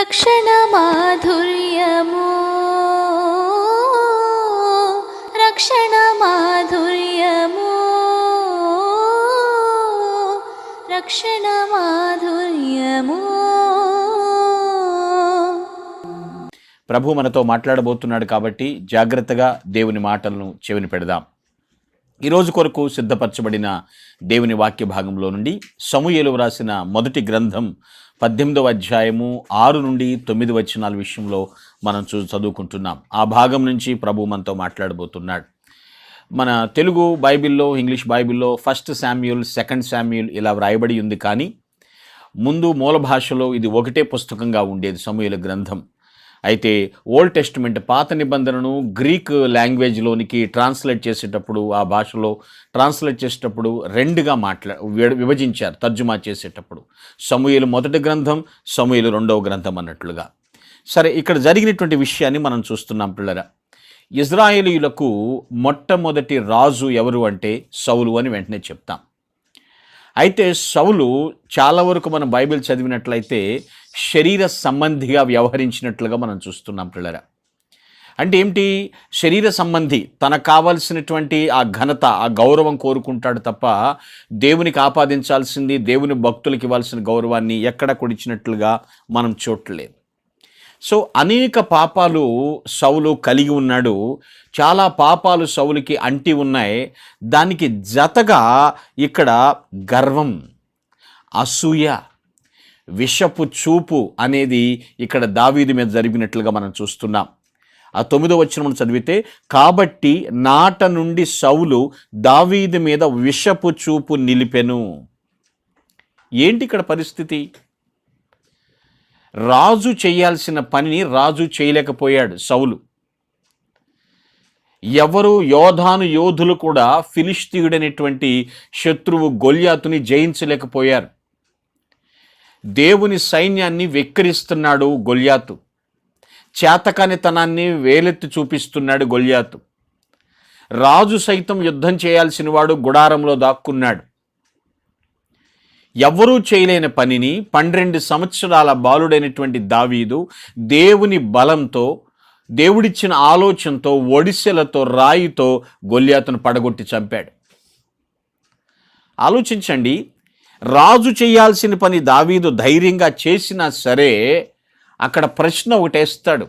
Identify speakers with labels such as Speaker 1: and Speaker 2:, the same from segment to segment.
Speaker 1: రక్షణ మాధుర్యము. రక్షణ మాధుర్యము. రక్షణ మాధుర్యము.
Speaker 2: ప్రభు మనతో మాట్లాడబోతున్నాడు కాబట్టి జాగ్రత్తగా దేవుని మాటలను చెవిని పెడదాం. ఈరోజు కొరకు సిద్ధపరచబడిన దేవుని వాక్య భాగంలో నుండి సమూహలు వ్రాసిన మొదటి గ్రంథం పద్దెనిమిదవ అధ్యాయము ఆరు నుండి తొమ్మిది వచనాల విషయంలో మనం చూ చదువుకుంటున్నాం. ఆ భాగం నుంచి ప్రభు మనతో మాట్లాడబోతున్నాడు. మన తెలుగు బైబిల్లో ఇంగ్లీష్ బైబిల్లో ఫస్ట్ శామ్యూల్ సెకండ్ శామ్యూల్ ఇలా వ్రాయబడి ఉంది కానీ ముందు మూల భాషలో ఇది ఒకటే పుస్తకంగా ఉండేది సమూహల గ్రంథం. అయితే ఓల్డ్ టెస్ట్మెంట్ పాత నిబంధనను గ్రీక్ లాంగ్వేజ్లోనికి ట్రాన్స్లేట్ చేసేటప్పుడు ఆ భాషలో ట్రాన్స్లేట్ చేసేటప్పుడు రెండుగా మాట్లా విభజించారు తర్జుమా చేసేటప్పుడు. సమూహలు మొదటి గ్రంథం సమూహలు రెండవ గ్రంథం అన్నట్లుగా. సరే ఇక్కడ జరిగినటువంటి విషయాన్ని మనం చూస్తున్నాం పిల్లరా. ఇజ్రాయేలీయులకు మొట్టమొదటి రాజు ఎవరు అంటే సౌలు అని వెంటనే చెప్తాం. అయితే సౌలు చాలా వరకు మనం బైబిల్ చదివినట్లయితే శరీర సంబంధిగా వ్యవహరించినట్లుగా మనం చూస్తున్నాం పిల్లరా. అంటే ఏమిటి? శరీర సంబంధి తనకు కావాల్సినటువంటి ఆ ఘనత ఆ గౌరవం కోరుకుంటాడు తప్ప దేవునికి ఆపాదించాల్సింది దేవుని భక్తులకు ఇవ్వాల్సిన గౌరవాన్ని ఎక్కడ కొడిచినట్లుగా మనం చూడలేదు సో అనేక పాపాలు సౌలు కలిగి ఉన్నాడు. చాలా పాపాలు సౌలుకి అంటి ఉన్నాయి. దానికి జతగా ఇక్కడ గర్వం అసూయ విషపు చూపు అనేది ఇక్కడ దావీది మీద జరిగినట్లుగా మనం చూస్తున్నాం. ఆ తొమ్మిదో వచ్చిన మనం చదివితే కాబట్టి నాట నుండి సౌలు దావీది మీద విషపు చూపు నిలిపెను. ఏంటి ఇక్కడ పరిస్థితి? రాజు చేయాల్సిన పనిని రాజు చేయలేకపోయాడు సౌలు. ఎవరు యోధాను యోధులు కూడా ఫిలిస్తీయుడైనటువంటి శత్రువు గొల్యాతుని జయించలేకపోయారు. దేవుని సైన్యాన్ని వెక్కిరిస్తున్నాడు గొల్యాతు. చేతకానితనాన్ని వేలెత్తి చూపిస్తున్నాడు గొల్యాతు. రాజు సైతం యుద్ధం చేయాల్సిన వాడు గుడారంలో దాక్కున్నాడు. ఎవ్వరూ చేయలేని పనిని పన్నెండు సంవత్సరాల బాలుడైనటువంటి దావీదు దేవుని బలంతో దేవుడిచ్చిన ఆలోచనతో ఒడిసెలతో రాయితో గొల్యాతను పడగొట్టి చంపాడు. ఆలోచించండి రాజు చేయాల్సిన పని దావీదు ధైర్యంగా చేసినా సరే అక్కడ ప్రశ్న ఒకటేస్తాడు.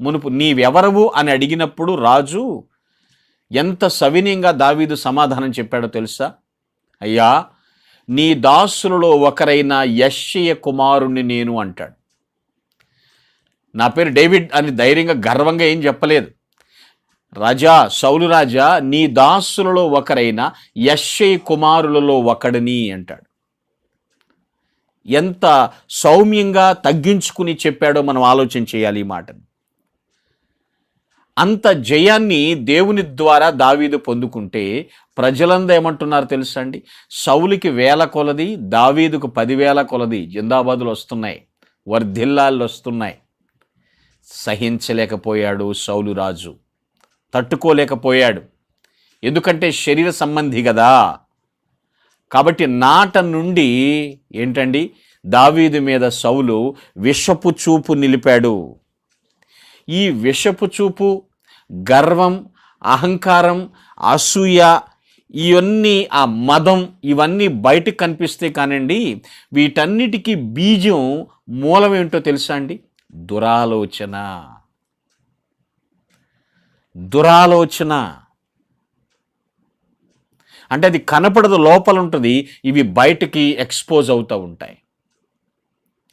Speaker 2: మునుపు నీవెవరవు? అని అడిగినప్పుడు రాజు ఎంత సవినీయంగా దావీదు సమాధానం చెప్పాడో తెలుసా? అయ్యా నీ దాసులలో ఒకరైన యశ్య కుమారుణ్ణి నేను అంటాడు. నా పేరు డేవిడ్ అని ధైర్యంగా గర్వంగా ఏం చెప్పలేదు. రాజా సౌలు రాజా నీ దాసులలో ఒకరైన యశ్య కుమారులలో ఒకడిని అంటాడు. ఎంత సౌమ్యంగా తగ్గించుకుని చెప్పాడో మనం ఆలోచన చేయాలి ఈ మాటను. అంత జయాన్ని దేవుని ద్వారా దావీదు పొందుకుంటే ప్రజలందరూ ఏమంటున్నారు తెలుసా అండి? సౌలికి వేల కొలది దావీదుకు పదివేల కొలది జిందాబాదులు వస్తున్నాయి. వర్ధిల్లాళ్ళు వస్తున్నాయి. సహించలేకపోయాడు సౌలు రాజు. తట్టుకోలేకపోయాడు. ఎందుకంటే శరీర సంబంధి కదా కాబట్టి నాట నుండి ఏంటండి? దావీదు మీద సౌలు విషపు చూపు నిలిపాడు. ఈ విషపు చూపు గర్వం అహంకారం అసూయ ఇవన్నీ ఆ మదం ఇవన్నీ బయటకు కనిపిస్తే కానండి వీటన్నిటికీ బీజం మూలం ఏంటో తెలుసా అండి? దురాలోచన. దురాలోచన. అంటే అది కనపడదు లోపల ఉంటుంది ఇవి బయటికి ఎక్స్పోజ్ అవుతూ ఉంటాయి.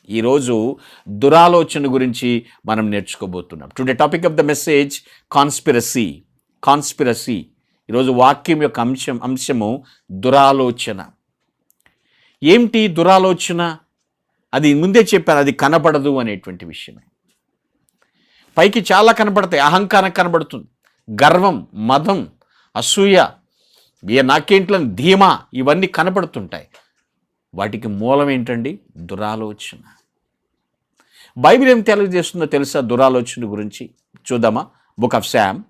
Speaker 2: ఈరోజు దురాలోచన గురించి మనం నేర్చుకోబోతున్నాం. Today topic of the message conspiracy. Conspiracy. ఈరోజు వాక్యం యొక్క అంశం అంశము దురాలోచన. ఏమిటి దురాలోచన? అది ముందే చెప్పాను అది కనపడదు అనేటువంటి విషయమే. పైకి చాలా కనపడతాయి అహంకారం కనబడుతుంది. గర్వం మదం అసూయ ఏ నాకేంట్లో ధీమా ఇవన్నీ కనపడుతుంటాయి వాటికి మూలం ఏంటండి? దురాలోచన. బైబిల్ ఏం తెలియజేస్తుందో తెలుసా దురాలోచన గురించి? చూద్దామా? Book of psalm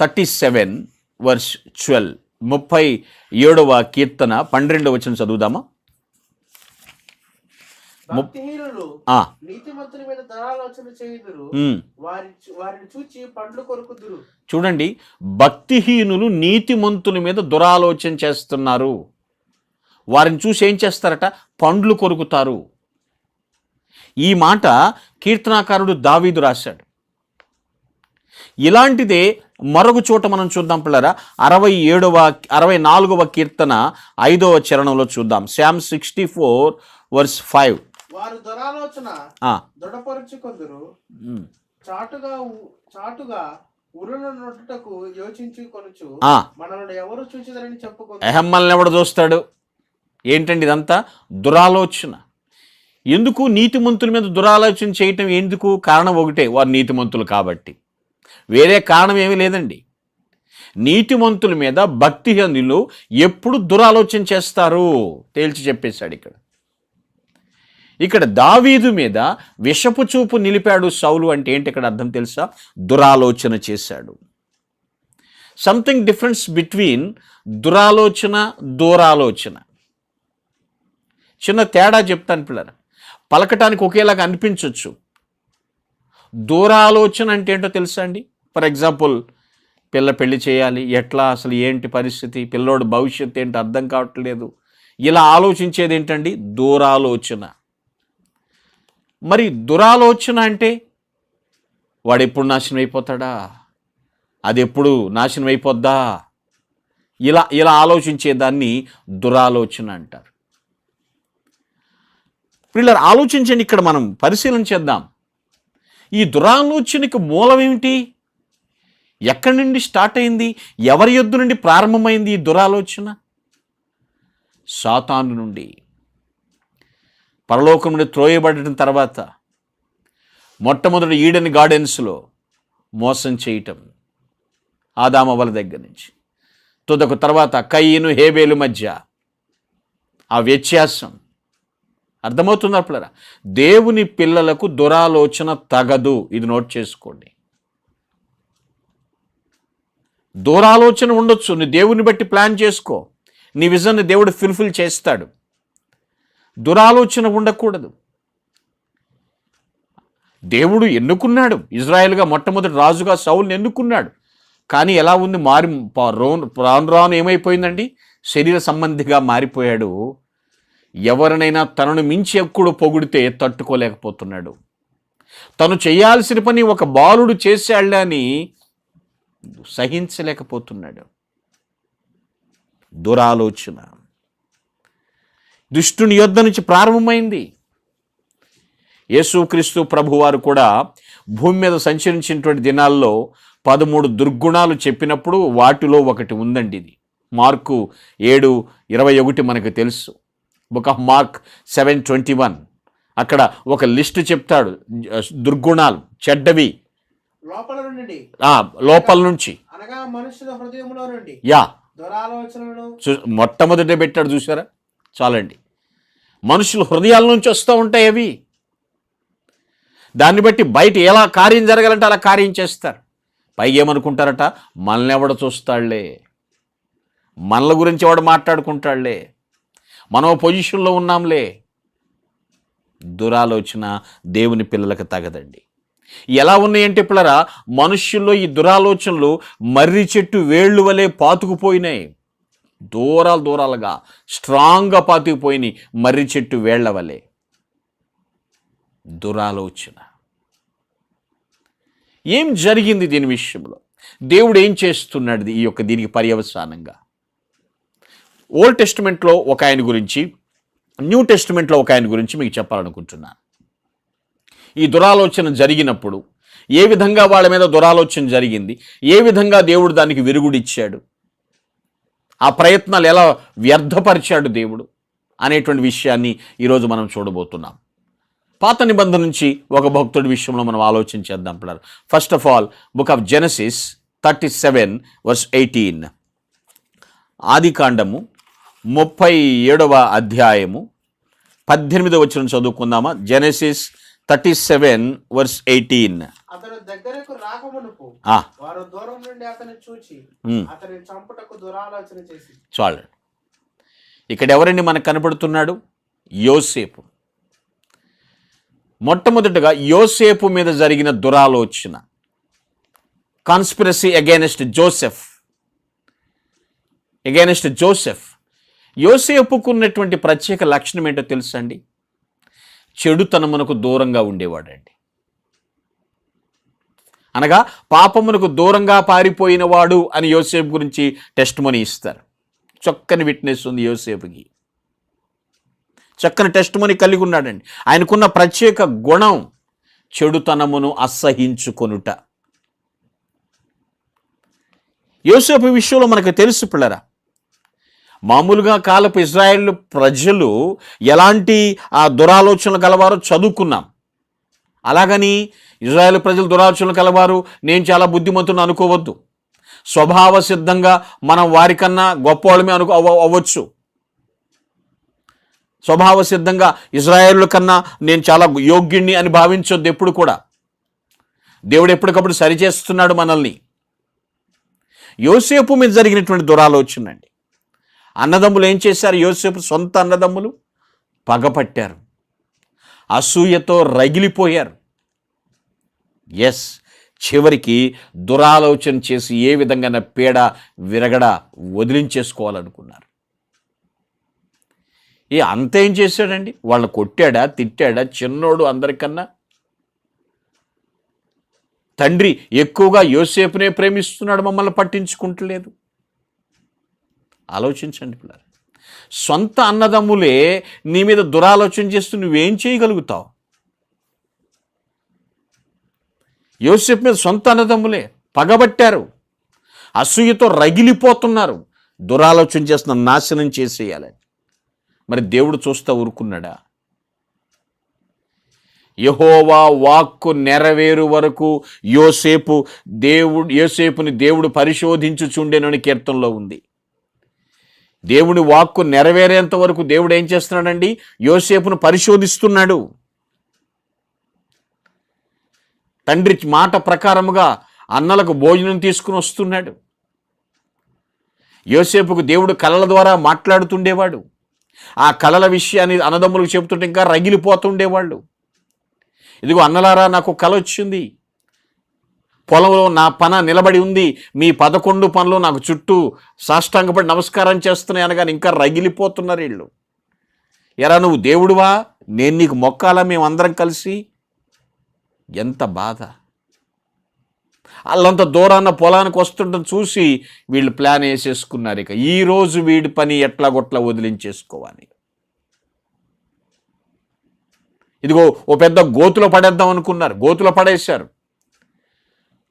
Speaker 2: thirty seven verse twelve. ముప్పై ఏడవ కీర్తన పన్నెండవ వచ్చిన చదువుదామా? చూడండి భక్తిహీనులు నీతిమంతుల మీద దురాలోచన చేస్తున్నారు. వారిని చూసి ఏం చేస్తారట? పండ్లు కొరుకుతారు. ఈ మాట కీర్తనాకారుడు దావీదు రాశాడు. ఇలాంటిదే మరొక చోట మనం చూద్దాం పిల్లరా. అరవై ఏడవ అరవై నాలుగవ కీర్తన ఐదవ చరణంలో చూద్దాం. Psalm sixty four verse five.
Speaker 3: వారు దురాలోచన దృఢపరుచుకొందురు చాటుగా చాటుగా ఉరుల నొట్టుటకు యోచించి కొనుచు మనల్ని ఎవరు చూచిదరని చెప్పుకొందు
Speaker 2: ఎహమ్మల్ని ఎవడు చూస్తాడు? ఏంటండి ఇదంతా? దురాలోచన. ఎందుకు నీతిమంతుల మీద దురాలోచన చేయటం ఎందుకు? కారణం ఒకటే వారు నీతిమంతులు కాబట్టి. వేరే కారణం ఏమీ లేదండి. నీతిమంతుల మీద భక్తిహీనులు ఎప్పుడు దురాలోచన చేస్తారు తేల్చి చెప్పేశాడు ఇక్కడ. ఇక్కడ దావీదు మీద విషపు చూపు నిలిపాడు సౌలు అంటే ఏంటి ఇక్కడ అర్థం తెలుసా? దురాలోచన చేశాడు. సంథింగ్ డిఫరెన్స్ బిట్వీన్ దురాలోచన దూరాలోచన. చిన్న తేడా చెప్తాను పిల్లలు పలకటానికి ఒకేలాగా అనిపించవచ్చు దూరాలోచన అంటే ఏంటో తెలుసా అండి? ఫర్ ఎగ్జాంపుల్ పిల్ల పెళ్ళి చేయాలి ఎట్లా అసలు ఏంటి పరిస్థితి పిల్లోడు భవిష్యత్తు ఏంటి అర్థం కావట్లేదు. ఇలా ఆలోచించేది ఏంటండి? దూరాలోచన. మరి దురాలోచన అంటే వాడు ఎప్పుడు నాశనం అయిపోతాడా? అది ఎప్పుడు నాశనం అయిపోద్దా? ఇలా ఇలా ఆలోచించేదాన్ని దురాలోచన అంటారు. వీళ్ళ ఆలోచించండి ఇక్కడ మనం పరిశీలన చేద్దాం. ఈ దురాలోచనకి మూలం ఏమిటి? ఎక్కడి నుండి స్టార్ట్ అయింది? ఎవరి యొద్దు నుండి ప్రారంభమైంది ఈ దురాలోచన? సాతాను నుండి. పరలోకం నుండి త్రోయబడిన తర్వాత మొట్టమొదటి ఈడెన్ గార్డెన్స్లో మోసం చేయటం ఆదామవల దగ్గర నుంచి. తుదకు తర్వాత కయ్యను హేబేలు మధ్య ఆ వ్యత్యాసం. అర్థమవుతుంది అప్పుడరా దేవుని పిల్లలకు దురాలోచన తగదు. ఇది నోట్ చేసుకోండి. దూరాలోచన ఉండొచ్చు. నీ దేవుని బట్టి ప్లాన్ చేసుకో. నీ విజన్ని దేవుడు ఫుల్ఫిల్ చేస్తాడు. దురాలోచన ఉండకూడదు. దేవుడు ఎన్నుకున్నాడు. ఇజ్రాయెల్గా మొట్టమొదటి రాజుగా సౌల్ని ఎన్నుకున్నాడు. కానీ ఎలా ఉంది? మారి రాను రాను ఏమైపోయిందండి? శరీర సంబంధిగా మారిపోయాడు. ఎవరినైనా తనను మించి ఎక్కుడు పొగిడితే తట్టుకోలేకపోతున్నాడు. తను చేయాల్సిన పని ఒక బాలుడు చేశాళ్ళని అని సహించలేకపోతున్నాడు. దురాలోచన. దుష్టుని యొద్ద నుంచి ప్రారంభమైంది. యేసుక్రీస్తు ప్రభువారు కూడా భూమి మీద సంచరించినటువంటి దినాల్లో పదమూడు దుర్గుణాలు చెప్పినప్పుడు వాటిలో ఒకటి ఉందండి ఇది. మార్కు ఏడు ఇరవై ఒకటి మనకు తెలుసు. Book of Mark seven twenty one. అక్కడ ఒక లిస్టు చెప్తాడు. దుర్గుణాలు చెడ్డవి.
Speaker 3: లోపల నుండి
Speaker 2: ఆ, లోపల నుంచి.
Speaker 3: అనగా మనుషుల హృదయంలో నుండి.
Speaker 2: యా. మొట్టమొదట పెట్టాడు చూసారా చాలండి. మనుషుల హృదయాల నుంచి వస్తూ ఉంటాయి అవి. దాన్ని బట్టి బయట ఎలా కార్యం జరగాలంటే అలా కార్యం చేస్తారు. పైగా ఏమనుకుంటారట? మనల్ని ఎవడ చూస్తాడులే? మనల గురించి ఎవడు మాట్లాడుకుంటాడులే? మనం పొజిషన్లో ఉన్నాంలే. దురాలోచన దేవుని పిల్లలకు తగదండి. ఎలా ఉన్నాయంటే పిల్లరా మనుష్యుల్లో ఈ దురాలోచనలు మర్రి చెట్టు వేళ్ళు వలె పాతుకుపోయినాయి. దూరాలు దూరాలుగా స్ట్రాంగ్గా పాతుకుపోయినాయి మర్రి చెట్టు వేళ్ళ వలె. దురాలోచన. ఏం జరిగింది దీని విషయంలో? దేవుడు ఏం చేస్తున్నాడు ఈ యొక్క దీనికి పర్యవసానంగా? ఓల్డ్ టెస్టిమెంట్లో ఒక ఆయన గురించి న్యూ టెస్టిమెంట్లో ఒక ఆయన గురించి మీకు చెప్పాలనుకుంటున్నాను. ఈ దురాలోచన జరిగినప్పుడు ఏ విధంగా వాళ్ళ మీద దురాలోచన జరిగింది ఏ విధంగా దేవుడు దానికి విరుగుడిచ్చాడు ఆ ప్రయత్నాలు ఎలా వ్యర్థపరిచాడు దేవుడు అనేటువంటి విషయాన్ని ఈరోజు మనం చూడబోతున్నాం. పాత నిబంధన నుంచి ఒక భక్తుడి విషయంలో మనం ఆలోచన చేద్దాం పిల్లలు. First of all book of Genesis thirty seven verse eighteen ఆది కాండము ముప్పై ఏడవ అధ్యాయము పద్దెనిమిది వచ్చిన చదువుకుందామా? Genesis thirty seven verse eighteen.
Speaker 3: అతని దగ్గరకు రాకమునుపు వారు దూరం నుండి అతన్ని చూచి అతని చంపుటకు దురాలోచన చేసి.
Speaker 2: చాలు. ఇక్కడ ఎవరండి మనకు కనపడుతున్నాడు యోసేపు. మొట్టమొదటిగా యోసేపు మీద జరిగిన దురాలోచన. Conspiracy against Joseph against Joseph యోసేపుకున్నటువంటి ప్రత్యేక లక్షణం ఏంటో తెలుసండి చెడుతనమునకు దూరంగా ఉండేవాడండి. అనగా పాపమునకు దూరంగా పారిపోయినవాడు అని యోసేపు గురించి టెస్ట్ మనీ ఇస్తారు. చక్కని విట్నెస్ ఉంది యోసేపుకి. చక్కని టెస్ట్ మనీ కలిగి ఉన్నాడండి. ఆయనకున్న ప్రత్యేక గుణం చెడుతనమును అసహించుకొనుట. యోసేపు విషయంలో మనకు తెలుసు పిల్లరా మామూలుగా కాలపు ఇజ్రాయెల్ ప్రజలు ఎలాంటి ఆ దురాలోచనలు కలవారో చదువుకున్నాం. అలాగని ఇజ్రాయెల్ ప్రజలు దురాలోచనలు కలవారు. నేను చాలా బుద్ధిమంతుని అనుకోవద్దు. స్వభావ సిద్ధంగా మనం వారికన్నా గొప్పవాళ్ళమే అనుకో అవ్వ- అవ్వచ్చు. స్వభావ సిద్ధంగా ఇజ్రాయేల్ కన్నా నేను చాలా యోగ్యుణ్ణి అని భావించొద్దు ఎప్పుడు కూడా. దేవుడు ఎప్పటికప్పుడు సరిచేస్తున్నాడు మనల్ని. యోసేపు మీద జరిగినటువంటి దురాలోచన అండి. అన్నదమ్ములు ఏం చేశారు? యోసేపు సొంత అన్నదమ్ములు పగపట్టారు. అసూయతో రగిలిపోయారు. ఎస్ చివరికి దురాలోచన చేసి ఏ విధంగా పీడ విరగడ వదిలించేసుకోవాలనుకున్నారు. ఏ అంతేం చేశాడండి? వాళ్ళు కొట్టాడా? తిట్టాడా? చిన్నోడు అందరికన్నా? తండ్రి ఎక్కువగా యోసేపునే ప్రేమిస్తున్నాడు మమ్మల్ని పట్టించుకుంటలేదు. ఆలోచించండి పిల్లలు. సొంత అన్నదమ్ములే నీ మీద దురాలోచన చేస్తూ నువ్వేం చేయగలుగుతావు? యోసేపు మీద సొంత అన్నదమ్ములే పగబట్టారు. అసూయతో రగిలిపోతున్నారు. దురాలోచన చేస్తున్న నాశనం చేసేయాలని మరి దేవుడు చూస్తా ఊరుకున్నాడా? యహోవా వాక్కు నెరవేరు వరకు యోసేపు దేవుడు యోసేపుని దేవుడు పరిశోధించుచుండెనని కీర్తనలో ఉంది. దేవుని వాక్కు నెరవేరేంత వరకు దేవుడు ఏం చేస్తున్నాడండి? యోసేపును పరిశోధిస్తున్నాడు. తండ్రి మాట ప్రకారముగా అన్నలకు భోజనం తీసుకుని వస్తున్నాడు. యోసేపుకు దేవుడు కళల ద్వారా మాట్లాడుతుండేవాడు. ఆ కళల విషయాన్ని అన్నదమ్ములకు చెబుతుంటే ఇంకా రగిలిపోతుండేవాళ్ళు. ఇదిగో అన్నలారా నాకు కళ వచ్చింది. పొలంలో నా పన నిలబడి ఉంది. మీ పదకొండు పనులు నాకు చుట్టూ సాష్టాంగపడి నమస్కారం చేస్తున్నాయి అనగానే ఇంకా రగిలిపోతున్నారు వీళ్ళు. ఎరా నువ్వు దేవుడువా? నేను నీకు మొక్కాలా? మేమందరం కలిసి? ఎంత బాధ. వాళ్ళంత దూరాన్న పొలానికి వస్తుండడం చూసి వీళ్ళు ప్లాన్ వేసేసుకున్నారు ఇక. ఈరోజు వీడి పని ఎట్లా గొట్లా వదిలించేసుకోవాలి. ఇదిగో ఓ పెద్ద గోతులో పడేద్దాం అనుకున్నారు. గోతులో పడేశారు.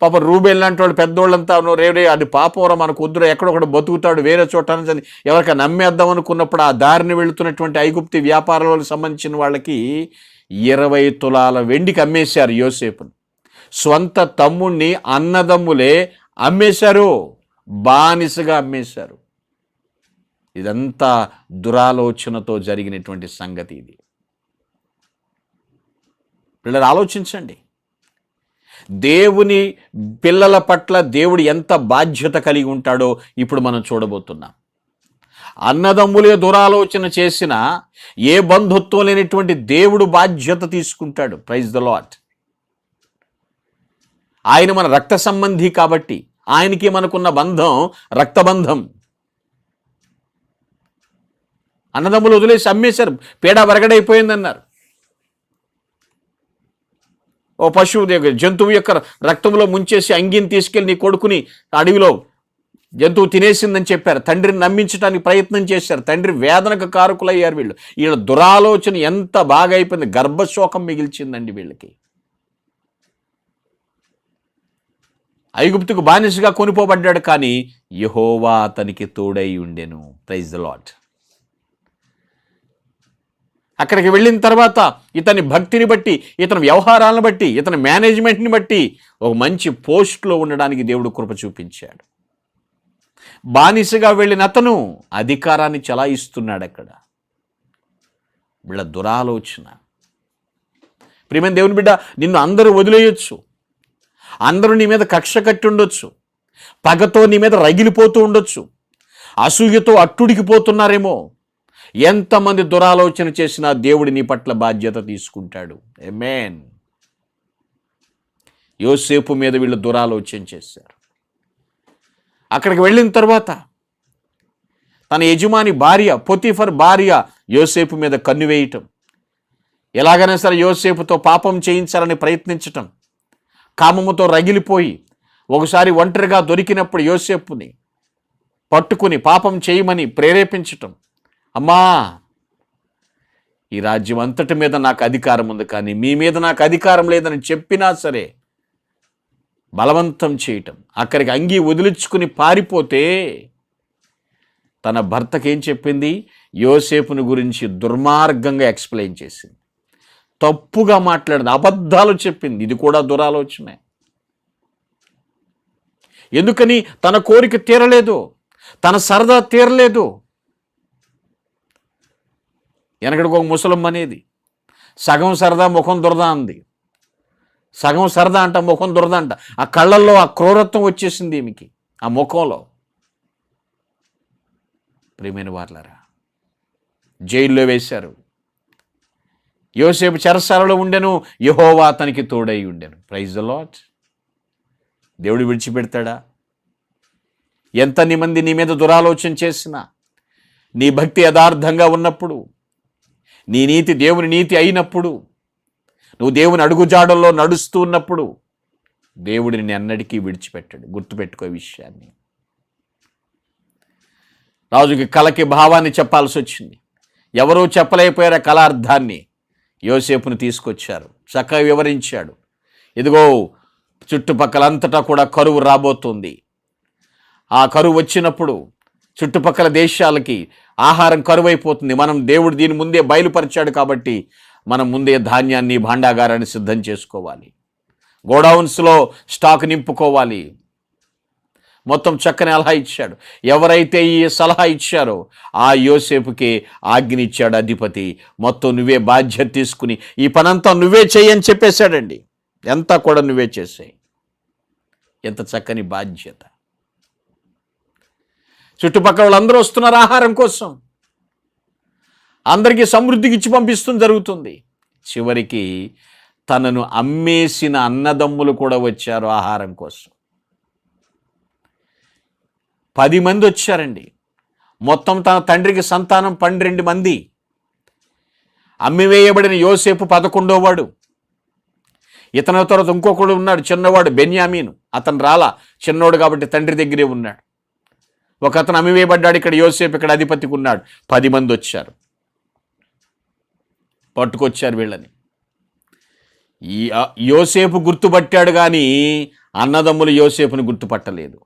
Speaker 2: పాప రూబేల్ లాంటి వాళ్ళు పెద్దోళ్ళంతా "నో అది పాపవరం మనకు వద్దురా ఎక్కడొకడు బతుకుతాడు వేరే చోట అని ఎవరికైనా నమ్మేద్దాం అనుకున్నప్పుడు ఆ దారిని వెళుతున్నటువంటి ఐగుప్తి వ్యాపారాలకు సంబంధించిన వాళ్ళకి ఇరవై తులాల వెండికి అమ్మేశారు యోసేపును. స్వంత తమ్ముణ్ణి అన్నదమ్ములే అమ్మేశారు బానిసగా అమ్మేశారు. ఇదంతా దురాలోచనతో జరిగినటువంటి సంగతి ఇది. పిల్లలు ఆలోచించండి. దేవుని పిల్లల పట్ల దేవుడు ఎంత బాధ్యత కలిగి ఉంటాడో ఇప్పుడు మనం చూడబోతున్నాం. అన్నదమ్ములే దురాలోచన చేసిన ఏ బంధుత్వం లేనటువంటి దేవుడు బాధ్యత తీసుకుంటాడు. ప్రైజ్ ద లాట్ ఆయన మన రక్త సంబంధి కాబట్టి ఆయనకి మనకున్న బంధం రక్తబంధం. అన్నదమ్ములు వదిలేసి అమ్మేశారు. పేడ వరగడైపోయిందన్నారు. ఓ పశువు దగ్గర జంతువు యొక్క రక్తంలో ముంచేసి అంగిని తీసుకెళ్ళి నీ కొడుకుని అడవిలో జంతువు తినేసిందని చెప్పారు. తండ్రిని నమ్మించడానికి ప్రయత్నం చేశారు. తండ్రి వేదనకు కారకులయ్యారు వీళ్ళు. వీళ్ళ దురాలోచన ఎంత బాగా అయిపోయింది. గర్భశోకం మిగిల్చిందండి వీళ్ళకి. ఐగుప్తుకు బానిసగా కొనిపోబడ్డాడు కానీ యహోవా అతనికి తోడై ఉండెను. ప్రైజ్ ద లాట్ అక్కడికి వెళ్ళిన తర్వాత ఇతని భక్తిని బట్టి ఇతని వ్యవహారాలను బట్టి ఇతని మేనేజ్మెంట్ని బట్టి ఒక మంచి పోస్ట్లో ఉండడానికి దేవుడు కృప చూపించాడు. బానిసగా వెళ్ళిన అతను అధికారాన్ని చలాయిస్తున్నాడు అక్కడ. వీళ్ళ దురాలోచన. ప్రియమైన దేవుని బిడ్డ నిన్ను అందరూ వదిలేయొచ్చు. అందరూ నీ మీద కక్ష కట్టి ఉండొచ్చు. పగతో నీ మీద రగిలిపోతూ ఉండొచ్చు. అసూయతో అట్టుడికిపోతున్నారేమో ఎంతమంది దురాలోచన చేసినా దేవుడి నీ పట్ల బాధ్యత తీసుకుంటాడు. ఎమేన్ యోసేపు మీద వీళ్ళు దురాలోచన చేశారు. అక్కడికి వెళ్ళిన తర్వాత తన యజమాని భార్య పొతిఫర్ భార్య యోసేపు మీద కన్ను వేయటం ఎలాగైనా సరే యోసేపుతో పాపం చేయించాలని ప్రయత్నించటం కామముతో రగిలిపోయి ఒకసారి ఒంటరిగా దొరికినప్పుడు యోసేపుని పట్టుకుని పాపం చేయమని ప్రేరేపించటం అమ్మా ఈ రాజ్యం అంతటి మీద నాకు అధికారం ఉంది కానీ మీ మీద నాకు అధికారం లేదని చెప్పినా సరే బలవంతం చేయటం అక్కడికి అంగీ వదిలించుకుని పారిపోతే తన భర్తకి ఏం చెప్పింది? యోసేపుని గురించి దుర్మార్గంగా ఎక్స్ప్లెయిన్ చేసింది. తప్పుగా మాట్లాడింది అబద్ధాలు చెప్పింది. ఇది కూడా దురాలోచనే. ఎందుకని? తన కోరిక తీరలేదు. తన సరదా తీరలేదు. వెనకడికి ఒక ముసలమ్మ అనేది. సగం సరదా ముఖం దురద అంది. సగం సరదా అంట ముఖం దురద అంట. ఆ కళ్ళల్లో ఆ క్రూరత్వం వచ్చేసింది ఈమెకి ఆ ముఖంలో. ప్రియమైన వార్లరా జైల్లో వేశారు. యోసేపు చెరసాలలో ఉండెను యహోవా అతనికి తోడై ఉండెను. ప్రైజ్ ద లాట్ దేవుడు విడిచిపెడతాడా? ఎంత నీ మంది నీ మీద దురాలోచన చేసినా నీ భక్తి యథార్థంగా ఉన్నప్పుడు నీ నీతి దేవుని నీతి అయినప్పుడు నువ్వు దేవుని అడుగుజాడల్లో నడుస్తూ ఉన్నప్పుడు దేవుడిని నిన్ను ఎన్నటికీ విడిచిపెట్టాడు గుర్తుపెట్టుకో విషయాన్ని. రాజుకి కళకి భావాన్ని చెప్పాల్సి వచ్చింది. ఎవరూ చెప్పలేకపోయారు ఆ కళ యోసేపును తీసుకొచ్చారు చక్కగా వివరించాడు. ఇదిగో చుట్టుపక్కలంతటా కూడా కరువు రాబోతుంది. ఆ కరువు వచ్చినప్పుడు చుట్టుపక్కల దేశాలకి ఆహారం కరువైపోతుంది. మనం దేవుడు దీని ముందే బయలుపరిచాడు కాబట్టి మనం ముందే ధాన్యాన్ని భాండాగారాన్ని సిద్ధం చేసుకోవాలి. గోడౌన్స్లో స్టాక్ నింపుకోవాలి. మొత్తం చక్కని సలహా ఇచ్చాడు. ఎవరైతే ఈ సలహా ఇచ్చారో ఆ యోసేపుకి ఆజ్ఞ ఇచ్చాడు అధిపతి. మొత్తం నువ్వే బాధ్యత తీసుకుని ఈ పనంతా నువ్వే చేయని చెప్పేశాడండి. ఎంత కూడా నువ్వే చేసాయి. ఎంత చక్కని బాధ్యత. చుట్టుపక్కల వాళ్ళందరూ వస్తున్నారు ఆహారం కోసం. అందరికీ సమృద్ధికి ఇచ్చి పంపిస్తుంది జరుగుతుంది. చివరికి తనను అమ్మేసిన అన్నదమ్ములు కూడా వచ్చారు ఆహారం కోసం. పది మంది వచ్చారండి. మొత్తం తన తండ్రికి సంతానం పన్నెండు మంది. అమ్మివేయబడిన యోసేపు పదకొండోవాడు ఇతని తర్వాత ఇంకొకడు ఉన్నాడు చిన్నవాడు బెన్యామీను. అతను రాలా చిన్నోడు కాబట్టి తండ్రి దగ్గరే ఉన్నాడు. ఒక అతను అమ్మివేయబడ్డాడు ఇక్కడ యోసేపు ఇక్కడ అధిపతికి ఉన్నాడు. పది మంది వచ్చారు. పట్టుకొచ్చారు వీళ్ళని. యోసేపు గుర్తుపట్టాడు కానీ అన్నదమ్ములు యోసేపుని గుర్తుపట్టలేదు.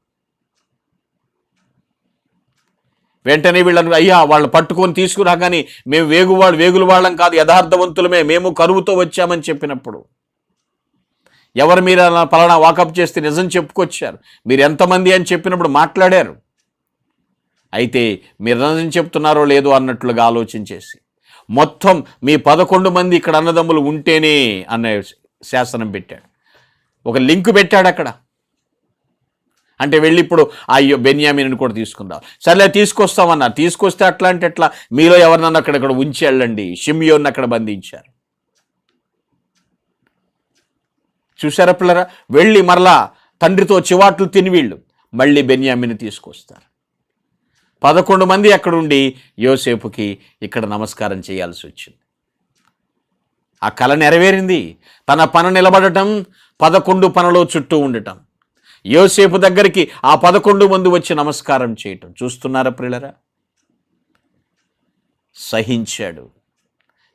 Speaker 2: వెంటనే వీళ్ళని అయ్యా వాళ్ళు పట్టుకొని తీసుకురా కానీ మేము వేగువాళ్ళు వేగుల వాళ్ళం కాదు యథార్థవంతులమే మేము కరువుతో వచ్చామని చెప్పినప్పుడు. ఎవరు మీరు అలా పలానా వాకప్ చేస్తే నిజం చెప్పుకొచ్చారు. మీరు ఎంతమంది అని చెప్పినప్పుడు మాట్లాడారు. అయితే మీరు నిజం చెప్తున్నారో లేదో అన్నట్లుగా ఆలోచించేసి మొత్తం మీ పదకొండు మంది ఇక్కడ అన్నదమ్ములు ఉంటేనే అన్న శాసనం పెట్టాడు. ఒక లింక్ పెట్టాడు అక్కడ. అంటే వెళ్ళి ఇప్పుడు అయ్యో బెన్యామిని కూడా తీసుకుందాం. సర్లే తీసుకొస్తామన్నారు తీసుకొస్తే అట్లా అంటే ఎట్లా? మీలో ఎవరినన్నా అక్కడక్కడ ఉంచి వెళ్ళండి షిమియోని అక్కడ బంధించారు. చూసారా పిల్లరా? వెళ్ళి మరలా తండ్రితో చివాట్లు తిని వీళ్ళు. మళ్ళీ బెన్యామిని తీసుకొస్తారు. పదకొండు మంది అక్కడుండి యోసేపుకి ఇక్కడ నమస్కారం చేయాల్సి వచ్చింది. ఆ కళ నెరవేరింది. తన పని నిలబడటం పదకొండు పనులో చుట్టూ ఉండటం. యోసేపు దగ్గరికి ఆ పదకొండు మంది వచ్చి నమస్కారం చేయటం. చూస్తున్నారా ప్రిలరా సహించాడు.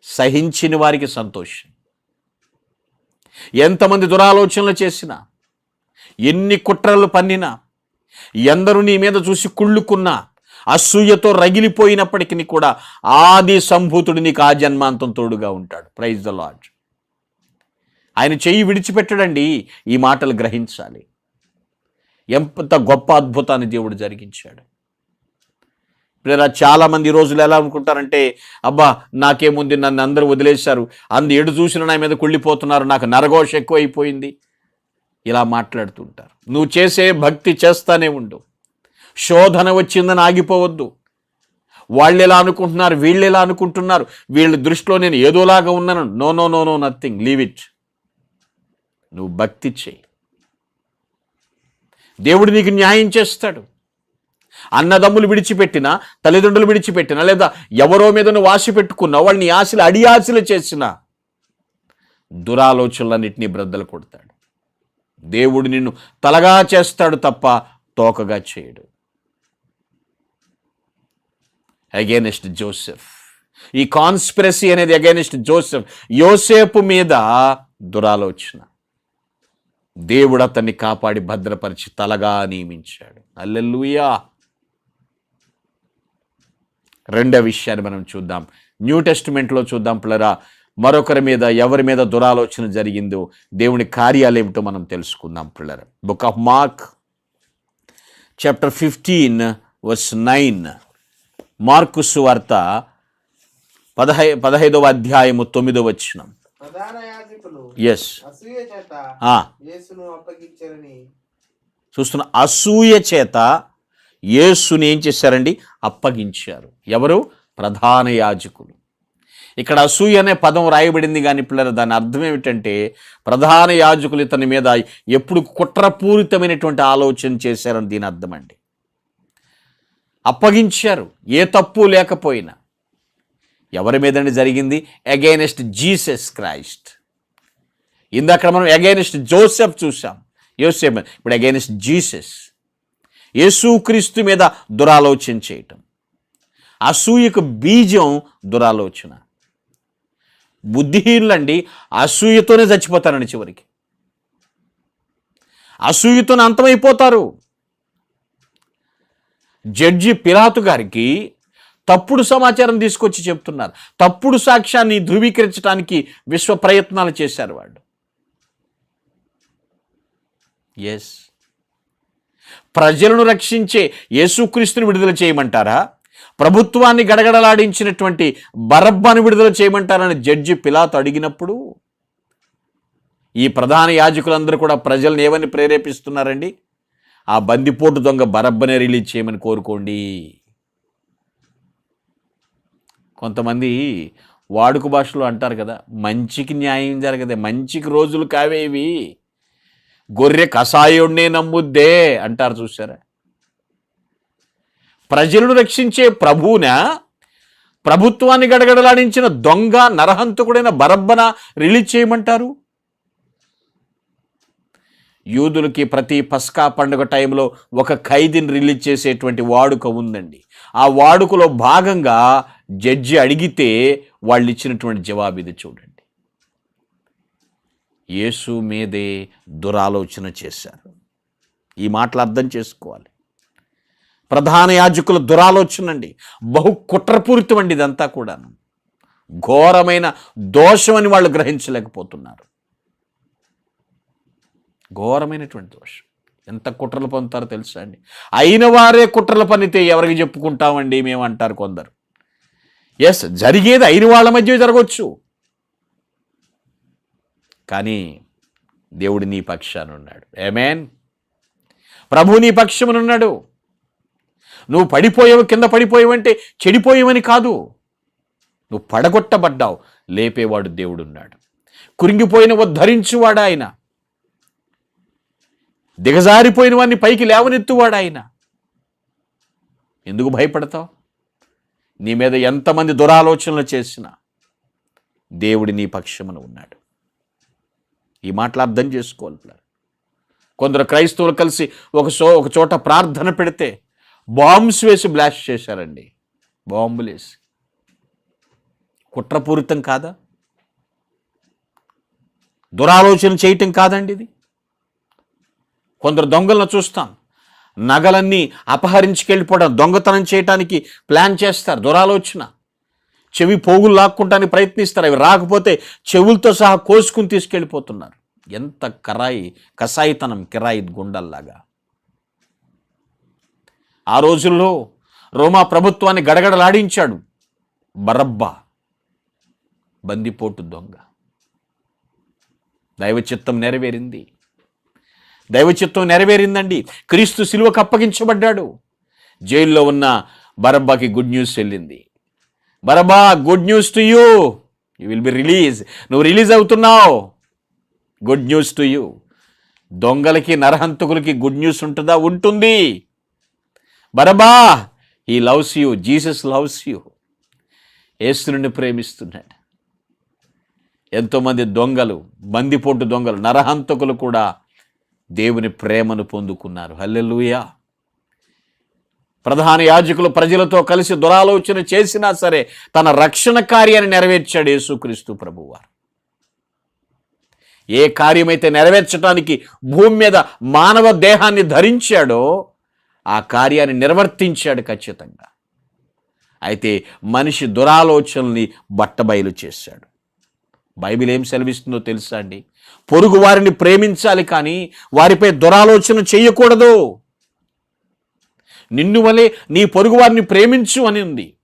Speaker 2: సహించిన వారికి సంతోషం. ఎంతమంది దురాలోచనలు చేసినా ఎన్ని కుట్రలు పన్నినా ఎందరు నీ మీద చూసి కుళ్ళుకున్నా అసూయతో రగిలిపోయినప్పటికీ కూడా ఆది సంభూతుడు నీకు ఆ జన్మాంతం తోడుగా ఉంటాడు. ప్రైజ్ ద లాడ్ ఆయన చెయ్యి విడిచిపెట్టడండి. ఈ మాటలు గ్రహించాలి. ఎంత గొప్ప అద్భుతాన్ని దేవుడు జరిగించాడు. ఇలా చాలా ఈ రోజులు ఎలా అనుకుంటారంటే అబ్బా నాకేముంది నన్ను అందరూ వదిలేశారు. అందు ఎడు చూసిన నా మీద కుళ్ళిపోతున్నారు. నాకు నరఘోష ఎక్కువైపోయింది. ఇలా మాట్లాడుతుంటారు నువ్వు చేసే భక్తి చేస్తానే ఉండు. శోధన వచ్చిందని ఆగిపోవద్దు. వాళ్ళు ఎలా అనుకుంటున్నారు వీళ్ళు ఎలా అనుకుంటున్నారు? వీళ్ళ దృష్టిలో నేను ఏదోలాగా ఉన్నాను. No no no no nothing. Leave it. నువ్వు భక్తి చేయి. దేవుడు నీకు న్యాయం చేస్తాడు. అన్నదమ్ములు విడిచిపెట్టినా తల్లిదండ్రులు విడిచిపెట్టినా లేదా ఎవరో మీద నువ్వు ఆశ పెట్టుకున్నా వాళ్ళని ఆశలు అడి ఆశలు చేసినా దురాలోచనలన్నింటినీ బ్రద్దలు కొడతాడు. దేవుడు నిన్ను తలగా చేస్తాడు తప్ప తోకగా చేయడు. అగేనెస్ట్ జోసెఫ్ ఈ కాన్స్పిరసీ అనేది అగైనెస్ట్ జోసెఫ్ యోసేపు మీద దురాలోచన. దేవుడు అతన్ని కాపాడి భద్రపరిచి తలగా నియమించాడు. అల్లెలుయా రెండో విషయాన్ని మనం చూద్దాం. న్యూ టెస్ట్మెంట్లో చూద్దాం పిల్లరా. మరొకరి మీద ఎవరి మీద దురాలోచన జరిగిందో దేవుని కార్యాలు ఏమిటో మనం తెలుసుకుందాం పిల్లరా. Book of Mark chapter fifteen verse nine mark సువార్త పదహై పదహైదవ అధ్యాయము తొమ్మిదవ వచ్చినం ఎస్ చూస్తున్న అసూయ చేత యేసుని ఏం చేశారండి? అప్పగించారు. ఎవరు? ప్రధాన యాజకులు. ఇక్కడ అసూయ అనే పదం రాయబడింది కానీ పిల్లలు దాని అర్థం ఏమిటంటే ప్రధాన యాజకులు ఇతని మీద ఎప్పుడు కుట్రపూరితమైనటువంటి ఆలోచన చేశారని దీని అర్థం అండి. అప్పగించారు. ఏ తప్పు లేకపోయినా. ఎవరి మీదండి జరిగింది? అగైనెస్ట్ జీసస్ క్రైస్ట్ ఇందాక మనం అగైనెస్ట్ జోసెఫ్ చూసాం యోసెఫ్ ఇప్పుడు అగైనెస్ట్ జీసస్ యేసుక్రీస్తు మీద దురాలోచన చేయటం. అసూయకు బీజం దురాలోచన. బుద్ధిహీనులండి అసూయతోనే చచ్చిపోతారండి చివరికి. అసూయతోనే అంతమైపోతారు. జడ్జి పిలాతు గారికి తప్పుడు సమాచారం తీసుకొచ్చి చెప్తున్నారు. తప్పుడు సాక్ష్యాన్ని ధృవీకరించడానికి విశ్వ ప్రయత్నాలు చేశారు వాళ్ళు ఎస్ ప్రజలను రక్షించే యేసుక్రీస్తుని విడుదల చేయమంటారా? ప్రభుత్వాన్ని గడగడలాడించినటువంటి బరబ్బాను విడుదల చేయమంటారని జడ్జి పిలాత్ అడిగినప్పుడు ఈ ప్రధాన యాజకులందరూ కూడా ప్రజల్ని ఏమని ప్రేరేపిస్తున్నారండి? ఆ బందిపోటు దొంగ బరబ్బనే రిలీజ్ చేయమని కోరుకోండి. కొంతమంది వాడుక భాషలో అంటారు కదా మంచికి న్యాయం జరగదే మంచికి రోజులు కావేవి? గొర్రె కషాయుణ్ణే నమ్ముద్దే అంటారు చూసారా ప్రజలను రక్షించే ప్రభువున? ప్రభుత్వాన్ని గడగడలాడించిన దొంగ నరహంతకుడైన బరబ్బన రిలీజ్ చేయమంటారు? యూదులకి ప్రతి పస్కా పండుగ టైంలో ఒక ఖైదీని రిలీజ్ చేసేటువంటి వాడుక ఉందండి. ఆ వాడుకలో భాగంగా జడ్జి అడిగితే వాళ్ళు ఇచ్చినటువంటి జవాబు ఇది చూడండి. యేసు మీదే దురాలోచన చేశారు. ఈ మాటలు అర్థం చేసుకోవాలి. ప్రధాన యాజకుల దురాలోచన అండి. బహు కుట్రపూరితం అండి ఇదంతా కూడాను. ఘోరమైన దోషం అని వాళ్ళు గ్రహించలేకపోతున్నారు. ఘోరమైనటువంటి దోషం. ఎంత కుట్రలు పొందుతారో తెలుసా అండి? అయిన వారే కుట్రలు పనితే ఎవరికి చెప్పుకుంటామండి మేమంటారు కొందరు. ఎస్ జరిగేది అయిన వాళ్ళ మధ్య జరగవచ్చు కానీ దేవుడు నీ పక్షాన ఉన్నాడు. ఏమేన్ ప్రభు నీ పక్షమునున్నాడు నువ్వు పడిపోయావు కింద పడిపోయావంటే చెడిపోయావని కాదు. నువ్వు పడగొట్టబడ్డావు లేపేవాడు దేవుడున్నాడు కురింగిపోయిన ఉద్ధరించువాడు ఆయన. దిగజారిపోయిన వాడిని పైకి లేవనెత్తువాడు ఆయన. ఎందుకు భయపడతావు? నీ మీద ఎంతమంది దురాలోచనలు చేసినా దేవుడి నీ పక్షమున ఉన్నాడు. ఈ మాటలు అర్థం చేసుకోవాలి కొందరు క్రైస్తవులు కలిసి ఒక సో ఒక చోట ప్రార్థన పెడితే బాంబ్స్ వేసి బ్లాస్ట్ చేశారండి. బాంబులు వేసి. కుట్రపూరితం కాదా? దురాలోచన చేయటం కాదండి ఇది. కొందరు దొంగలను చూస్తాం. నగలన్నీ అపహరించుకెళ్ళిపోవడం దొంగతనం చేయటానికి ప్లాన్ చేస్తారు. దురాలోచన. చెవి పోగులు లాక్కుంటానికి ప్రయత్నిస్తారు. అవి రాకపోతే చెవులతో సహా కోసుకుని తీసుకెళ్ళిపోతున్నారు. ఎంత కరాయి కసాయితనం కిరాయి గుండల్లాగా. ఆ రోజుల్లో రోమా ప్రభుత్వాన్ని గడగడలాడించాడు. బరబ్బా బందిపోటు దొంగ. దైవ చిత్తం నెరవేరింది. దైవచిత్తం నెరవేరిందండి. క్రీస్తు సిలువకు అప్పగించబడ్డాడు. జైల్లో ఉన్న బరబ్బాకి గుడ్ న్యూస్ వెళ్ళింది. Barabbas good news to you. You will be release. నువ్వు రిలీజ్ అవుతున్నావు. Good news to you. దొంగలకి నరహంతకులకి గుడ్ న్యూస్ ఉంటుందా? ఉంటుంది. Barabbas he loves you. Jesus loves you. యేసుని ప్రేమిస్తున్నాడు. ఎంతోమంది దొంగలు బందిపోటు దొంగలు నరహంతకులు కూడా దేవుని ప్రేమను పొందుకున్నారు. హల్లెలుయా. ప్రధాన యాజకులు ప్రజలతో కలిసి దురాలోచన చేసినా సరే తన రక్షణ కార్యాన్ని నెరవేర్చాడు యేసుక్రీస్తు ప్రభువారు. ఏ కార్యమైతే నెరవేర్చడానికి భూమి మీద మానవ దేహాన్ని ధరించాడో ఆ కార్యాన్ని నిర్వర్తించాడు ఖచ్చితంగా. అయితే మనిషి దురాలోచనల్ని బట్టబయలు చేశాడు. బైబిల్ ఏం సెలవిస్తుందో తెలుసా అండి? పొరుగు వారిని ప్రేమించాలి కానీ వారిపై దురాలోచన చేయకూడదు. నిన్ను వలె నీ పొరుగు వారిని ప్రేమించు అని ఉంది.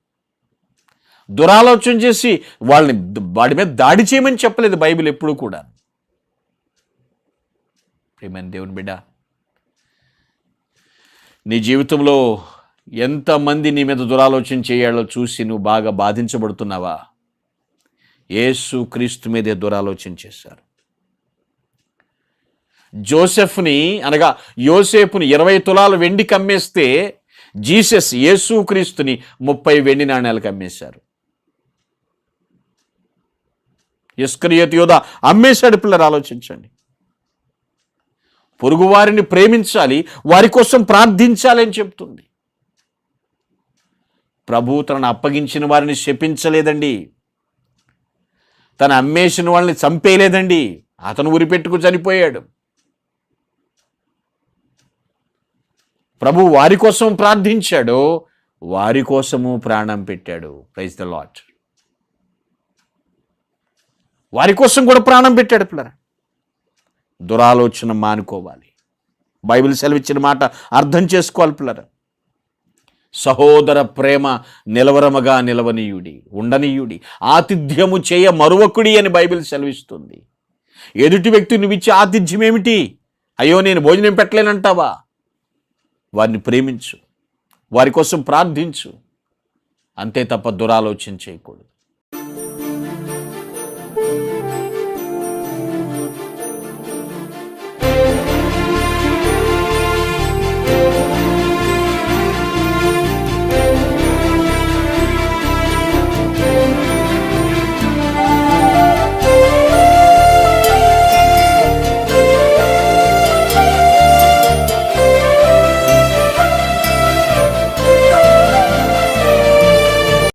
Speaker 2: దురాలోచన చేసి వాళ్ళని వాడి మీద దాడి చేయమని చెప్పలేదు బైబిల్ ఎప్పుడూ కూడా. ప్రేమని దేవుని బిడ్డ నీ జీవితంలో ఎంతమంది నీ మీద దురాలోచన చేయాలో చూసి నువ్వు బాగా బాధించబడుతున్నావా? యేసు క్రీస్తు మీదే దురాలోచన చేశారు. జోసెఫ్ని అనగా యోసేపుని ఇరవై తులాలు వెండి కమ్మేస్తే జీసస్ యేసు క్రీస్తుని ముప్పై వెండి నాణ్యాలకు అమ్మేశారు ఇస్కరియత్ యోధ అమ్మేశాడు పిల్లలు ఆలోచించండి. పొరుగువారిని ప్రేమించాలి వారి కోసం ప్రార్థించాలి అని చెప్తుంది. ప్రభు తనను అప్పగించిన వారిని శపించలేదండి. తన అమ్మేసిన వాళ్ళని చంపేయలేదండి. అతను ఉరిపెట్టుకు చనిపోయాడు. ప్రభు వారి కోసం ప్రార్థించాడు. వారి కోసము ప్రాణం పెట్టాడు. ప్రైజ్ ద లాట్ వారి కోసం కూడా ప్రాణం పెట్టాడు పిల్లరా. దురాలోచన మానుకోవాలి. బైబిల్ సెలవిచ్చిన మాట అర్థం చేసుకోవాలి పిల్లరా. సహోదర ప్రేమ నిలవరమగా నిలవనీయుడి ఉండనీయుడి ఆతిథ్యము చేయ మరువకుడి అని బైబిల్ సెలవిస్తుంది. ఎదుటి వ్యక్తి నువ్విచ్చే ఆతిథ్యం ఏమిటి? అయ్యో నేను భోజనం పెట్టలేనంటావా? వారిని ప్రేమించు వారి కోసం ప్రార్థించు. అంతే తప్ప దురాలోచన చేయకూడదు.